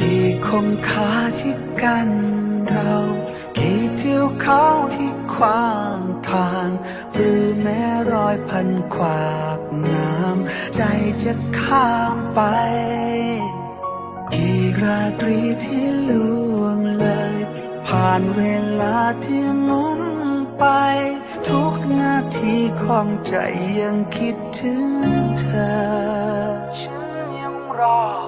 กี่คงคาที่กันเรา กี่เที่ยวเขาที่ขวางทาง หรือแม้รอยพันขวากน้ำใจจะข้ามไป กี่ราตรีที่ล่วงเลย ผ่านเวลาที่มุนไป ทุกนาทีของใจยังคิดถึงเธอ ฉันยังรอ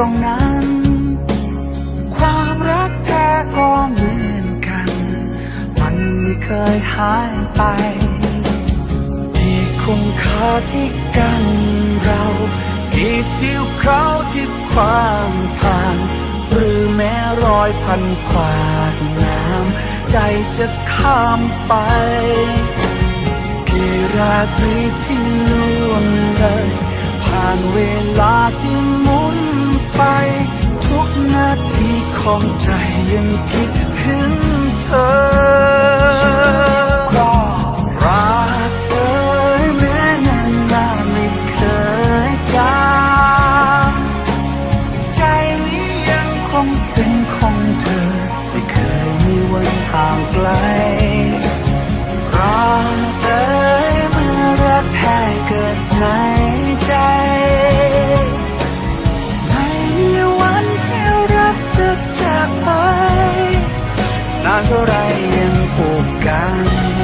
รงนั้น ความรักแท้ก็เหมือนกัน มันไม่เคยหายไป ที่คงคาที่กันเรากี่ทิวเขาที่ความทางหรือแม้รอยพันขวากน้ำใจจะข้ามไปกี่ราตรีที่ล่วงเลยผ่านเวลาที่ ของใจยังคิดถึงเธอรักเอ่ยแม้นานนาไม่เคยจางใจนี้ยังคงเป็นของเธอ ไม่เคยมีวันห่างไกลรักเอ่ยเมื่อรักแท้เกิดใน เท่าไรยังผูกกัน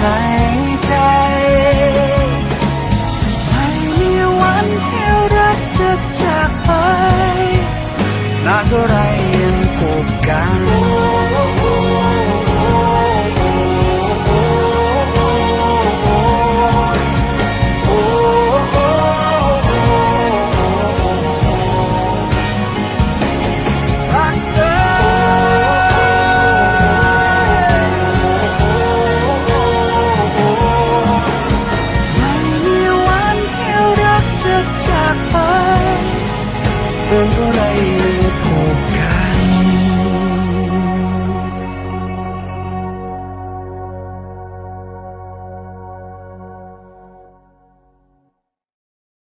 เ